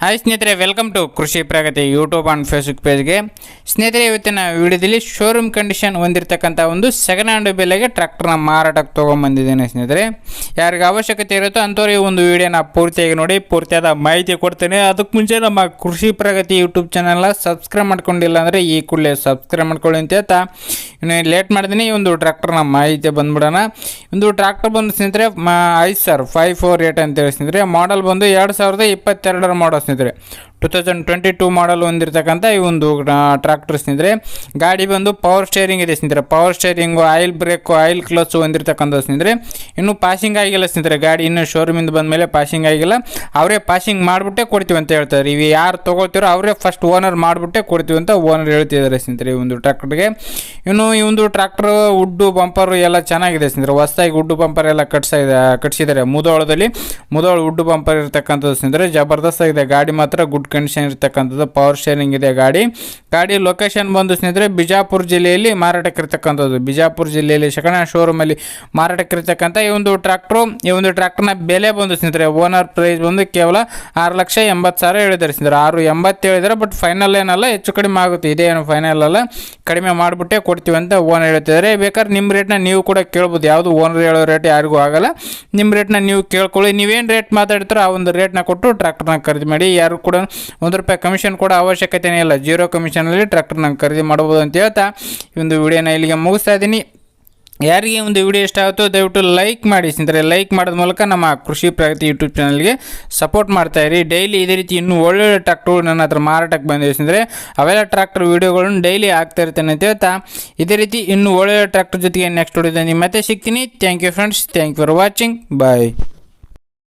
Hi ಸ್ನೇಹಿತರೆ welcome to Krishi Pragati YouTube and Facebook ಪೇಜ್ಗೆ ಸ್ನೇಹಿತರೆ, ಇವತ್ತಿನ ವಿಡಿಯೋದಲ್ಲಿ ಶೋರೂಮ್ ಕಂಡೀಷನ್ ಹೊಂದಿರತಕ್ಕಂಥ ಒಂದು ಸೆಕೆಂಡ್ ಹ್ಯಾಂಡ್ ಬೆಲೆಗೆ ಟ್ರ್ಯಾಕ್ಟರ್ನ ಮಾರಾಟಕ್ಕೆ ತೊಗೊಂಬಂದಿದ್ದೇನೆ ಸ್ನೇಹಿತರೆ. ಯಾರಿಗೆ ಅವಶ್ಯಕತೆ ಇರುತ್ತೋ ಅಂಥವ್ರಿಗೆ ಒಂದು ವಿಡಿಯೋನ ಪೂರ್ತಿಯಾಗಿ ನೋಡಿ, ಪೂರ್ತಿಯಾದ ಮಾಹಿತಿ ಕೊಡ್ತೇನೆ. ಅದಕ್ಕೆ ಮುಂಚೆ ನಮ್ಮ ಕೃಷಿ ಪ್ರಗತಿ ಯೂಟ್ಯೂಬ್ ಚಾನಲ್ನ ಸಬ್ಸ್ಕ್ರೈಬ್ ಮಾಡ್ಕೊಂಡಿಲ್ಲ ಅಂದರೆ ಈ ಕೂಡಲೇ ಸಬ್ಸ್ಕ್ರೈಬ್ ಮಾಡ್ಕೊಳ್ಳಿ ಅಂತ ಹೇಳ್ತಾ. ಇನ್ನು ಲೇಟ್ ಮಾಡಿದ್ದೀನಿ ಈ ಒಂದು ನಮ್ಮ ಮಾಹಿತಿ ಬಂದ್ಬಿಡೋಣ. ಒಂದು ಟ್ರ್ಯಾಕ್ಟರ್ ಬಂದು ಸ್ನೇಹಿತರೆ ಐದು ಸರ್ ಫೈವ್ ಫೋರ್ ಏಟ್ ಅಂತೇಳಿ ಸ್ನೇಹಿತರೆ. ಮಾಡಲ್ ಬಂದು ಎರಡು ಸಾವಿರದ ಇಪ್ಪತ್ತೆರಡರ ಮಾಡಲ್ ಸ್ನೇಹಿತರೆ. Two thousand twenty two model ಹೊಂದಿರತಕ್ಕಂಥ ಈ ಒಂದು ಟ್ರ್ಯಾಕ್ಟರ್ ಸ್ನೇಹಿತರೆ. ಗಾಡಿ ಬಂದು ಪವರ್ ಸ್ಟೇರಿಂಗ್ ಇದೆ ಸ್ನೇಹಿತರೆ. Power steering oil brake oil clutch ಹೊಂದಿರತಕ್ಕಂಥ ಸ್ನೇಹಿತರೆ. ಇನ್ನೂ ಪಾಸಿಂಗ್ ಆಗಿಲ್ಲ ಸ್ನೇಹಿತರೆ, ಗಾಡಿ ಇನ್ನೂ ಶೋರೂಮಿಂದ ಬಂದ ಮೇಲೆ ಪಾಸಿಂಗ್ ಆಗಿಲ್ಲ. ಅವರೇ ಪಾಸಿಂಗ್ ಮಾಡಿಬಿಟ್ಟೆ ಕೊಡ್ತೀವಿ ಅಂತ ಹೇಳ್ತಾರೆ. ಇವು ಯಾರು ತೊಗೊಳ್ತೀರೋ ಅವರೇ ಫಸ್ಟ್ ಓನರ್ ಮಾಡಿಬಿಟ್ಟೆ ಕೊಡ್ತೀವಿ ಅಂತ ಓನರ್ ಹೇಳ್ತಿದ್ದಾರೆ ಸ್ನೇಹಿತರೆ ಈ ಒಂದು ಟ್ರ್ಯಾಕ್ಟರ್ಗೆ ಇನ್ನು ಈ ಒಂದು ಟ್ರ್ಯಾಕ್ಟರ್ ಉಡ್ಡು ಬಂಪರ್ ಎಲ್ಲ ಚೆನ್ನಾಗಿದೆ ಸ್ನೇಹಿತರೆ. ಹೊಸದಾಗಿ ಉಡ್ಡು ಬಂಪರ್ ಎಲ್ಲ ಕಟ್ಸಿದೆ ಕಟ್ಸಿದ್ದಾರೆ. ಮುದೋಳದಲ್ಲಿ ಮುದೋಳ ಉಡ್ಡು ಬಂಪರ್ ಇರ್ತಕ್ಕಂಥದ್ದು ಸ್ನೇಹಿತರೆ. ಜಬರ್ದಸ್ತ್ ಆಗಿದೆ ಗಾಡಿ ಮಾತ್ರ ಗುಡ್ ಕಂಡೀಷನ್ ಇರ್ತಕ್ಕಂಥದ್ದು. ಪವರ್ ಶೇರಿಂಗ್ ಇದೆ ಗಾಡಿ. ಗಾಡಿ ಲೊಕೇಶನ್ ಬಂದು ಸ್ನೇಹಿತರೆ, ಬಿಜಾಪುರ ಜಿಲ್ಲೆಯಲ್ಲಿ ಮಾರಾಟಕ್ಕೆ ಇರ್ತಕ್ಕಂಥದ್ದು. ಬಿಜಾಪುರ ಜಿಲ್ಲೆಯಲ್ಲಿ ಶಕಣ ಶೋರೂಮಲ್ಲಿ ಮಾರಾಟಕ್ಕೆ ಇರ್ತಕ್ಕಂಥ ಈ ಒಂದು ಟ್ರ್ಯಾಕ್ಟ್ರು ಈ ಒಂದು ಟ್ರ್ಯಾಕ್ಟರ್ನ ಬೆಲೆ ಬಂದು ಸ್ನೇಹಿತರೆ ಓನರ್ ಪ್ರೈಸ್ ಬಂದು ಕೇವಲ ಆರು ಲಕ್ಷ ಎಂಬತ್ತು ಸಾವಿರ ಹೇಳಿದ್ದಾರೆ ಸ್ನೇಹಿತರೆ. ಆರು ಎಂಬತ್ತು ಹೇಳಿದ್ದಾರೆ ಬಟ್ ಫೈನಲ್ ಏನಲ್ಲ, ಹೆಚ್ಚು ಕಡಿಮೆ ಆಗುತ್ತೆ. ಇದೇನು ಫೈನಲ್ ಅಲ್ಲ. ಕಡಿಮೆ ಮಾಡಿಬಿಟ್ಟೆ ಕೊಡ್ತೀವಿ ಅಂತ ಓನರ್ ಹೇಳ್ತಿದ್ದಾರೆ. ಬೇಕಾದ್ರೆ ನಿಮ್ಮ ರೇಟ್ನ ನೀವು ಕೂಡ ಕೇಳ್ಬೋದು. ಯಾವುದು ಓನರ್ ಹೇಳೋ ರೇಟ್ ಯಾರಿಗೂ ಆಗಲ್ಲ. ನಿಮ್ಮ ರೇಟ್ನ ನೀವು ಕೇಳ್ಕೊಳ್ಳಿ. ನೀವೇನು ರೇಟ್ ಮಾತಾಡ್ತಾರೋ ಆ ಒಂದು ರೇಟ್ನ ಕೊಟ್ಟು ಟ್ರ್ಯಾಕ್ಟರ್ನ ಖರೀದಿ ಮಾಡಿ. ಯಾರು ಕೂಡ ಒಂದು ರೂಪಾಯಿ ಕಮಿಷನ್ ಕೂಡ ಅವಶ್ಯಕತೆನೇ ಇಲ್ಲ. ಜೀರೋ ಕಮಿಷನಲ್ಲಿ ಟ್ರ್ಯಾಕ್ಟರ್ನ ಖರೀದಿ ಮಾಡ್ಬೋದು ಅಂತ ಹೇಳ್ತಾ ಈ ಒಂದು ವಿಡಿಯೋನ ಇಲ್ಲಿಗೆ ಮುಗಿಸ್ತಾ ಇದ್ದೀನಿ. ಯಾರಿಗೆ ಒಂದು ವಿಡಿಯೋ ಇಷ್ಟ ಆಗುತ್ತೋ ದಯವಿಟ್ಟು ಲೈಕ್ ಮಾಡಿ ಸ್ನೇಹಿತರೆ, ಲೈಕ್ ಮಾಡೋದ ಮೂಲಕ ನಮ್ಮ ಕೃಷಿ ಪ್ರಗತಿ ಯೂಟ್ಯೂಬ್ ಚಾನಲ್ಗೆ ಸಪೋರ್ಟ್ ಮಾಡ್ತಾ ಇರಿ. ಡೈಲಿ ಇದೇ ರೀತಿ ಇನ್ನೂ ಒಳ್ಳೊಳ್ಳೆ ಟ್ರ್ಯಾಕ್ಟ್ರು ನನ್ನ ಹತ್ರ ಮಾರಾಟಕ್ಕೆ ಬಂದಿದೆ ಸ್ನೇಹಿತರೆ. ಅವೆಲ್ಲ ಟ್ರಾಕ್ಟರ್ ವೀಡಿಯೋಗಳನ್ನು ಡೈಲಿ ಆಗ್ತಾ ಇರ್ತೇನೆ ಅಂತ ಹೇಳ್ತಾ, ಇದೇ ರೀತಿ ಇನ್ನೂ ಒಳ್ಳೊಳ್ಳೆ ಟ್ರ್ಯಾಕ್ಟರ್ ಜೊತೆಗೆ ನೆಕ್ಸ್ಟ್ ವಿಡಿಯೋದಲ್ಲಿ ಮತ್ತೆ ಸಿಗ್ತೀನಿ. Thank you friends thank you for watching bye